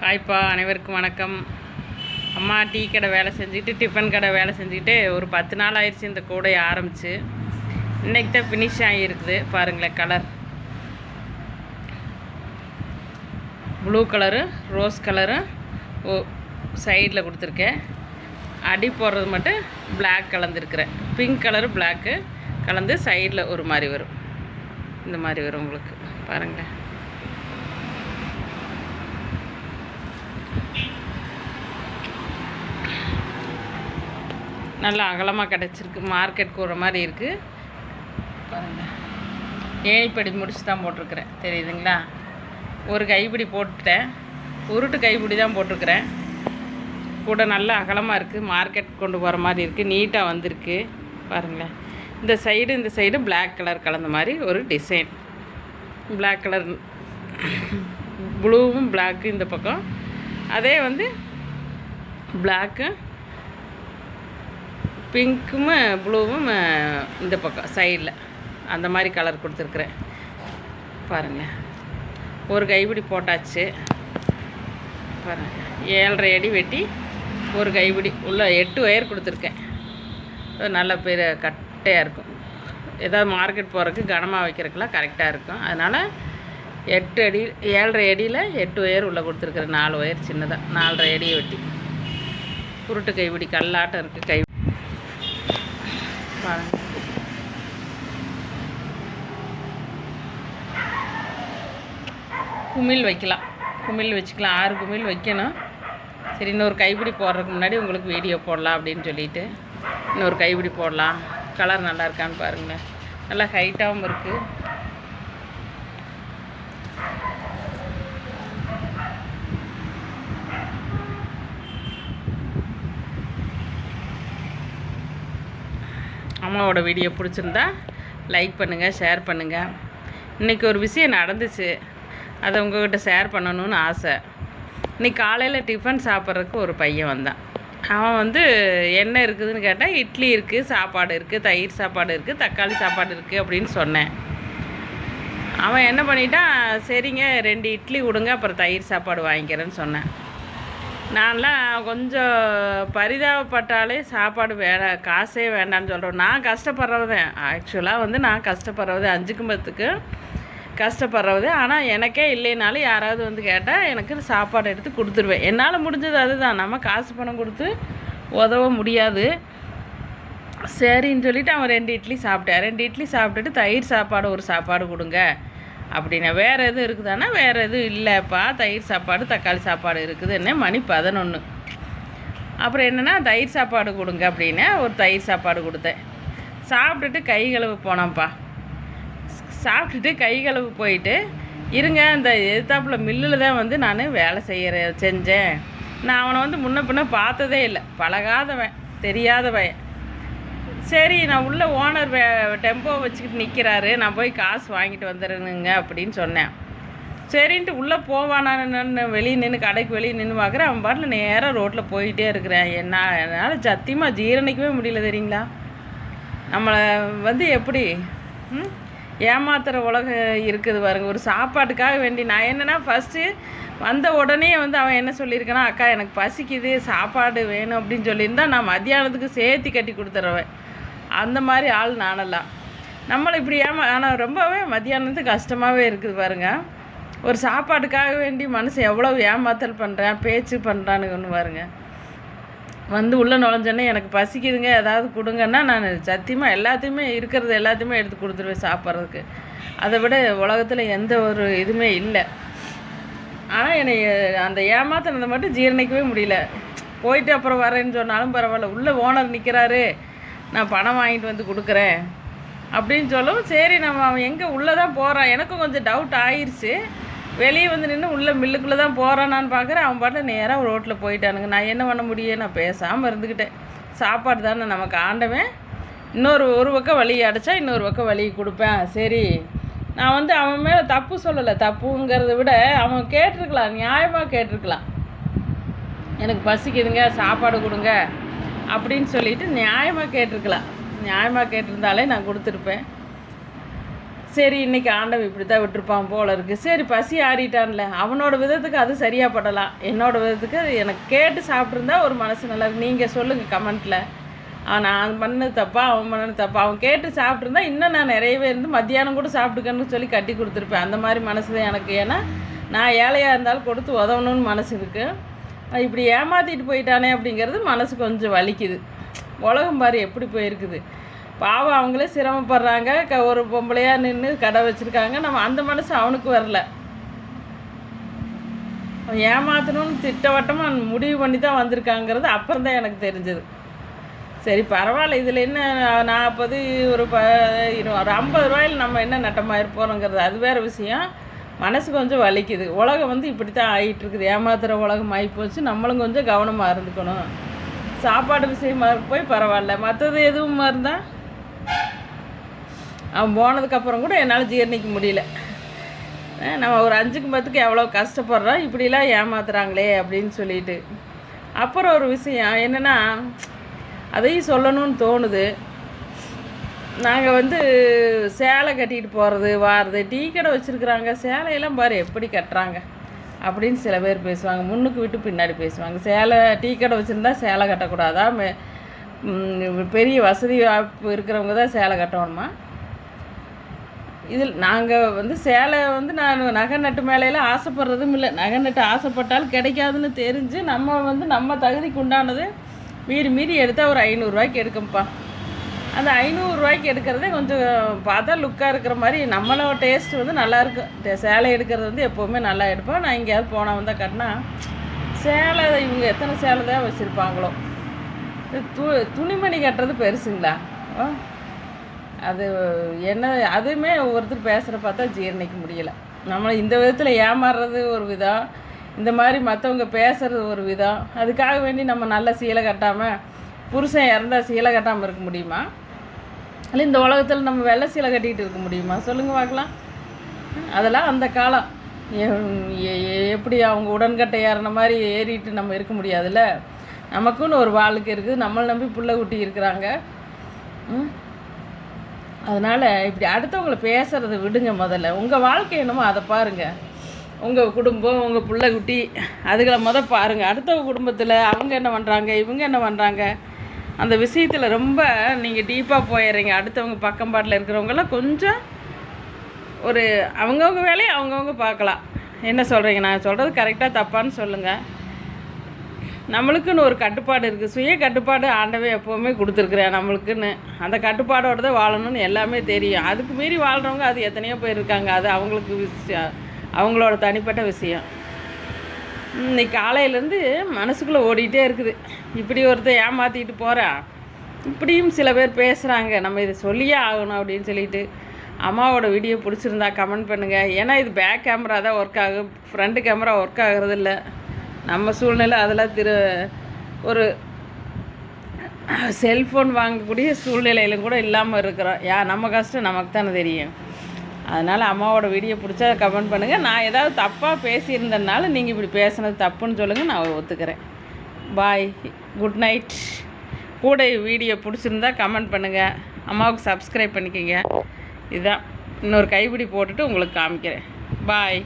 ஹாய்ப்பா அனைவருக்கும் வணக்கம். அம்மா டீ கடை வேலை செஞ்சுட்டு டிஃபன் கடை வேலை செஞ்சுக்கிட்டு ஒரு பத்து நாள் ஆயிடுச்சு இந்த கூடையை ஆரம்பிச்சு. இன்னைக்கு தான் ஃபினிஷ் ஆகியிருக்குது. பாருங்களேன் colour blue colour rose colour ஓ சைடில் கொடுத்துருக்கேன். அடி போடுறது மட்டும் பிளாக் கலந்துருக்குறேன். பிங்க் கலரு பிளாக்கு கலந்து சைடில் ஒரு மாதிரி வரும். இந்த மாதிரி வரும் உங்களுக்கு. பாருங்களேன். நல்லா அகலமாக கிடச்சிருக்கு. மார்க்கெட் கூற மாதிரி இருக்குது பாருங்கள் ஏணிப்படி முடிச்சு தான் போட்டிருக்கிறேன். தெரியுதுங்களா? ஒரு கைப்பிடி போட்டுட்டேன். உருட்டு கைப்பிடி தான் போட்டிருக்கிறேன். கூட நல்லா அகலமாக இருக்குது மார்க்கெட் கொண்டு போகிற மாதிரி இருக்குது நீட்டாக வந்திருக்கு. பாருங்களேன். இந்த சைடு இந்த சைடு பிளாக் கலர் கலந்த மாதிரி ஒரு டிசைன் பிளாக் கலர் ப்ளூவும் பிளாக்கு இந்த பக்கம். அதே வந்து பிளாக்கு பிங்க்கும் ப்ளூவும் இந்த பக்கம் சைடில் அந்த மாதிரி கலர் கொடுத்துருக்குறேன். பாருங்கள் ஒரு கைப்பிடி போட்டாச்சு. பாருங்கள் ஏழரை அடி வெட்டி ஒரு கைப்பிடி. உள்ள எட்டு ஒயர் கொடுத்துருக்கேன். நல்ல பெரிய கட்டையாக இருக்கும். ஏதாவது மார்க்கெட் போகிறதுக்கு கனமாக வைக்கிறதுக்கெலாம் கரெக்டாக இருக்கும். அதனால் எட்டு அடி ஏழரை அடியில் எட்டு ஒயர் உள்ளே கொடுத்துருக்குறேன். நாலு ஒயர் சின்னதாக நாலரை அடியை வெட்டி. குருட்டு கைப்பிடி கல்லாட்டம் இருக்குது கை பாருங்க. குமிழ் வைக்கலாம். குமிழ் வச்சுக்கலாம். ஆறு குமிழ் வைக்கணும். சரி இன்னொரு கைப்பிடி போடுறதுக்கு முன்னாடி உங்களுக்கு வீடியோ போடலாம் அப்படின்னு சொல்லிட்டு. இன்னொரு கைப்பிடி போடலாம். கலர் நல்லா இருக்கான்னு பாருங்களேன். நல்லா ஹைட்டாகவும் இருக்குது அம்மாவோட வீடியோ பிடிச்சிருந்தா லைக் பண்ணுங்கள் ஷேர் பண்ணுங்கள் இன்றைக்கி ஒரு விஷயம் நடந்துச்சு. அதை உங்கள்கிட்ட ஷேர் பண்ணணும்னு ஆசை. இன்றைக்கி காலையில் டிஃபன் சாப்பிட்றதுக்கு ஒரு பையன் வந்தான். அவன் வந்து என்ன இருக்குதுன்னு கேட்டால் இட்லி இருக்குது சாப்பாடு இருக்குது தயிர் சாப்பாடு இருக்குது தக்காளி சாப்பாடு இருக்குது அப்படின்னு சொன்னேன். அவன் என்ன பண்ணிட்டான் சரிங்க ரெண்டு இட்லி கொடுங்க அப்புறம் தயிர் சாப்பாடு வாங்கிக்கிறேன்னு சொன்னேன். நான்லாம் கொஞ்சம் பரிதாபப்பட்டாலே சாப்பாடு வேணாம் காசே வேண்டாம்னு சொல்கிறோம் நான் கஷ்டப்படுறவதேன் ஆக்சுவலாக வந்து நான் கஷ்டப்படுறது அஞ்சுக்கும் பத்துக்கு கஷ்டப்படுறது ஆனால் எனக்கே இல்லைனாலும் யாராவது வந்து கேட்டால் எனக்கு சாப்பாடு எடுத்து கொடுத்துருவேன். என்னால் முடிஞ்சது அதுதான். நம்ம காசு பணம் கொடுத்து உதவ முடியாது. சரின்னு சொல்லிட்டு அவன் ரெண்டு இட்லி சாப்பிட்டேன். ரெண்டு இட்லி சாப்பிட்டுட்டு தயிர் சாப்பாடு ஒரு சாப்பாடு கொடுங்க. அப்படின்னா வேறு எதுவும் இருக்குதானா? வேறு எதுவும் இல்லைப்பா. தயிர் சாப்பாடு தக்காளி சாப்பாடு இருக்குதுன்னு மணி பதினொன்று அப்புறம் என்னென்னா தயிர் சாப்பாடு கொடுங்க அப்படின்னு ஒரு தயிர் சாப்பாடு கொடுத்தேன். சாப்பிட்டுட்டு கை கழுவு போனோம்ப்பா சாப்பிட்டுட்டு கை கழுவு போயிட்டு இருங்க இந்த எதிர்த்தாப்புல மில்லில் தான் வந்து நான் வேலை செய்கிற செஞ்சேன். நான் அவனை வந்து முன்ன பின்ன பார்த்ததே இல்லை. பழகாதவன் தெரியாதவன். சரி நான் உள்ள ஓனர் வே டெம்போ வச்சுக்கிட்டு நிற்கிறாரு நான் போய் காசு வாங்கிட்டு வந்துடுறேனுங்க அப்படின்னு சொன்னேன். சரின்ட்டு உள்ளே போவானான்னு வெளியே நின்று கடைக்கு வெளியே நின்று பார்க்குறேன் அவன் பாட்டில் நேராக ரோட்டில் போயிட்டே இருக்கிறேன். என்ன என்னால் சத்தியமாக ஜீரணிக்கவே முடியல தெரியுங்களா? நம்மளை வந்து எப்படி ஏமாத்துகிற உலகம் இருக்குது பாருங்க. ஒரு சாப்பாட்டுக்காக வேண்டி நான் என்னென்னா ஃபஸ்ட்டு வந்த உடனே வந்து அவன் என்ன சொல்லியிருக்கானா அக்கா எனக்கு பசிக்குது சாப்பாடு வேணும் அப்படின்னு சொல்லியிருந்தா நான் மத்தியானத்துக்கு சேர்த்து கட்டி கொடுத்துட்றவன் அந்த மாதிரி ஆள் நானெல்லாம். நம்மளை இப்படி ஏமா ஆனால் ரொம்பவே மத்தியானத்துக்கு கஷ்டமாகவே இருக்குது பாருங்க. ஒரு சாப்பாட்டுக்காக வேண்டி மனசு எவ்வளோ ஏமாத்தல் பண்ணுறேன் பேச்சு பண்ணுறானுங்கன்னு பாருங்க. வந்து உள்ளே நுழைஞ்சோன்னே எனக்கு பசிக்குதுங்க ஏதாவது கொடுங்கன்னா நான் சத்தியமாக எல்லாத்தையுமே இருக்கிறது எல்லாத்தையுமே எடுத்து கொடுத்துருவேன் சாப்பிட்றதுக்கு. அதை விட உலகத்தில் எந்த ஒரு இதுவுமே இல்லை. ஆனால் என்னை அந்த ஏமாத்தினதை மட்டும் ஜீரணிக்கவே முடியல. போயிட்டு அப்புறம் வரேன்னு சொன்னாலும் பரவாயில்ல. உள்ளே ஓனர் நிற்கிறாரு நான் பணம் வாங்கிட்டு வந்து கொடுக்குறேன் அப்படின்னு சொல்லவும் சரி நம்ம அவன் எங்கே உள்ளே தான் போகிறான் எனக்கும் கொஞ்சம் டவுட் ஆயிடுச்சு வெளியே வந்து நின்று உள்ளே மில்லுக்குள்ளே தான் போகிறானான்னு பார்க்குறேன். அவன் பாட்டில் நேராக ரோட்டில் போயிட்டானுங்க. நான் என்ன பண்ண முடியும்? நான் பேசாமல் இருந்துக்கிட்டேன். சாப்பாடு தானே நமக்கு ஆண்டவன். இன்னொரு ஒரு பக்கம் வழி அடைச்சா இன்னொரு பக்கம் வழி கொடுப்பேன். சரி நான் வந்து அவன் மேலே தப்பு சொல்லலை. தப்புங்கிறத விட அவன் கேட்டிருக்கலாம். நியாயமாக கேட்டிருக்கலாம். எனக்கு பசிக்குதுங்க. சாப்பாடு கொடுங்க. அப்படின்னு சொல்லிட்டு நியாயமாக கேட்டிருக்கலாம். நியாயமாக கேட்டிருந்தாலே நான் கொடுத்துருப்பேன். சரி இன்னைக்கு ஆண்டவன் இப்படி தான் விட்டுருப்பான் போல இருக்குது சரி பசி ஆறிட்டான்ல. அவனோட விதத்துக்கு அது சரியாக படலாம். என்னோட விதத்துக்கு அது எனக்கு கேட்டு சாப்பிட்ருந்தா ஒரு மனசு நல்லா இருக்கு. நீங்கள் சொல்லுங்கள் கமெண்ட்டில் நான் பண்ணது தப்பா அவன் பண்ணது தப்பா? அவன் கேட்டு சாப்பிட்ருந்தா இன்னும் நான் நிறையவே இருந்து மத்தியானம் கூட சாப்பிட்டுக்கன்னு சொல்லி கட்டி கொடுத்துருப்பேன். அந்த மாதிரி மனசு தான் எனக்கு. ஏன்னா நான் ஏழையாக இருந்தாலும் கொடுத்து உதவணும்னு மனசு இருக்குது இப்படி ஏமாற்றிட்டு போயிட்டானே அப்படிங்கிறது மனசு கொஞ்சம் வலிக்குது. உலகம் பாரு எப்படி போயிருக்குது. பாவம் அவங்களே சிரமப்படுறாங்க. க ஒரு பொம்பளையாக நின்று கடை வச்சுருக்காங்க. நம்ம அந்த மனசு அவனுக்கு வரல. அவன் ஏமாத்தணும்னு திட்டவட்டமாக முடிவு பண்ணி தான் வந்திருக்காங்கிறது அப்புறம் தான் எனக்கு தெரிஞ்சது. சரி பரவாயில்ல. இதில் என்ன நாற்பது ஒரு ப ஒரு ஐம்பது ரூபாயில் நம்ம என்ன நட்டமாக இருப்போங்கிறது அது வேறு விஷயம். மனசு கொஞ்சம் வலிக்குது. உலகம் வந்து இப்படி தான் ஆகிட்டுருக்குது ஏமாத்துகிற உலகம் ஆகிப்போச்சு நம்மளும் கொஞ்சம் கவனமாக இருந்துக்கணும். சாப்பாடு விஷயமா போய் பரவாயில்ல. மற்றது எதுவும் இருந்தால் அவன் போனதுக்கப்புறம் கூட என்னால் ஜீரணிக்க முடியல. நம்ம ஒரு அஞ்சுக்கு பத்துக்கு எவ்வளோ கஷ்டப்படுறோம் இப்படிலாம் ஏமாத்துறாங்களே அப்படின்னு சொல்லிட்டு. அப்புறம் ஒரு விஷயம் என்னென்னா அதையும் சொல்லணும்னு தோணுது. நாங்கள் வந்து சேலை கட்டிட்டு போகிறது வாரது டீ கடை வச்சுருக்குறாங்க. சேலையெல்லாம் பாரு எப்படி கட்டுறாங்க? அப்படின்னு சில பேர் பேசுவாங்க. முன்னுக்கு விட்டு பின்னாடி பேசுவாங்க. சேலை டீ கடை வச்சுருந்தா சேலை கட்டக்கூடாதா? மே பெரிய வசதி வாய்ப்பு இருக்கிறவங்க தான் சேலை கட்டணுமா? இதில் நாங்கள் வந்து சேலை வந்து நான் நகை நட்டு மேலையெல்லாம் ஆசைப்படுறதும் இல்லை. நகை நட்டு ஆசைப்பட்டாலும் கிடைக்காதுன்னு தெரிஞ்சு நம்ம வந்து நம்ம தகுதிக்கு உண்டானது மீறி மீறி எடுத்தால் ஒரு ஐநூறுரூவாய்க்கு எடுக்கும்ப்பா அந்த ஐநூறுரூவாய்க்கு எடுக்கிறதே கொஞ்சம் பார்த்தா லுக்காக இருக்கிற மாதிரி நம்மளோட டேஸ்ட் வந்து நல்லாயிருக்கு டே- சேலை எடுக்கிறது வந்து எப்போவுமே நல்லா எடுப்போம். நான் எங்கேயாவது போனால் வந்தால் கட்டினா சேலை இவங்க எத்தனை சேலை தான் வச்சுருப்பாங்களோ. து துணிமணி கட்டுறது பெருசுங்களா? அது என்ன அதுவுமே ஒவ்வொருத்தர் பேசுகிற பார்த்தா ஜீரணிக்க முடியலை. நம்மளை இந்த விதத்தில் ஏமாறுறது ஒரு விதம். இந்த மாதிரி மற்றவங்க பேசுகிறது ஒரு விதம். அதுக்காக வேண்டி நம்ம நல்ல சீலை கட்டாமல் புருஷன் இறந்தால் சீலை கட்டாமல் இருக்க முடியுமா? இல்லை இந்த உலகத்தில் நம்ம வெள்ளை சீலை கட்டிக்கிட்டு இருக்க முடியுமா? சொல்லுங்கள் பார்க்கலாம். அதெல்லாம் அந்த காலம். எப்படி அவங்க உடன்கட்டை ஏறின மாதிரி ஏறிட்டு நம்ம இருக்க முடியாதுல்ல? நமக்குன்னு ஒரு வாழ்க்கை இருக்குது நம்மளை நம்பி புள்ள குட்டி இருக்கிறாங்க. அதனால் இப்படி அடுத்தவங்களை பேசுகிறத விடுங்க முதல்ல. உங்கள் வாழ்க்கை என்னமோ அதை பாருங்கள் உங்கள் குடும்பம் உங்கள் பிள்ளை குட்டி அதுகளை முத பாருங்கள் அடுத்தவங்க குடும்பத்தில் அவங்க என்ன பண்ணுறாங்க இவங்க என்ன பண்ணுறாங்க அந்த விஷயத்தில் ரொம்ப நீங்கள் டீப்பாக போயிடுறீங்க. அடுத்தவங்க பக்கம் பாட்டில் இருக்கிறவங்கெல்லாம் கொஞ்சம் ஒரு அவங்கவுங்க வேலையை அவங்கவுங்க பார்க்கலாம். என்ன சொல்கிறீங்க நான் சொல்கிறது கரெக்டாக தப்பான்னு சொல்லுங்கள் நம்மளுக்குன்னு ஒரு கட்டுப்பாடு இருக்குது சுய கட்டுப்பாடு ஆண்டவே எப்போவுமே கொடுத்துருக்குறேன் நம்மளுக்குன்னு. அந்த கட்டுப்பாடோடு தான் வாழணும்னு எல்லாமே தெரியும். அதுக்கு மீறி வாழ்கிறவங்க அது எத்தனையோ பேர் இருக்காங்க. அது அவங்களுக்கு விஷயம் அவங்களோட தனிப்பட்ட விஷயம். இன்னைக்கு காலையிலேருந்து மனசுக்குள்ளே ஓடிக்கிட்டே இருக்குது. இப்படி ஒருத்தர் ஏமாற்றிக்கிட்டு போகிறா இப்படியும் சில பேர் பேசுகிறாங்க நம்ம இதை சொல்லியே ஆகணும் அப்படின்னு சொல்லிட்டு அம்மாவோட வீடியோ பிடிச்சிருந்தா கமெண்ட் பண்ணுங்கள் ஏன்னா இது பேக் கேமரா தான் ஒர்க் ஆகும். ஃப்ரண்ட் கேமரா ஒர்க் ஆகுறது நம்ம சூழ்நிலை அதெல்லாம் திரு ஒரு செல்ஃபோன் வாங்கக்கூடிய சூழ்நிலையிலும் கூட இல்லாமல் இருக்கிறோம். யா நம்ம கஷ்டம் நமக்கு தானே தெரியும். அதனால் அம்மாவோட வீடியோ பிடிச்சா கமெண்ட் பண்ணுங்கள் நான் ஏதாவது தப்பாக பேசியிருந்தனால நீங்கள் இப்படி பேசுனது தப்புன்னு சொல்லுங்கள் நான் ஒத்துக்கிறேன். பாய் குட் நைட் கூட வீடியோ பிடிச்சிருந்தா கமெண்ட் பண்ணுங்கள் அம்மாவுக்கு சப்ஸ்கிரைப் பண்ணிக்கோங்க. இதுதான் இன்னொரு கைப்பிடி போட்டுட்டு உங்களுக்கு காமிக்கிறேன். பாய்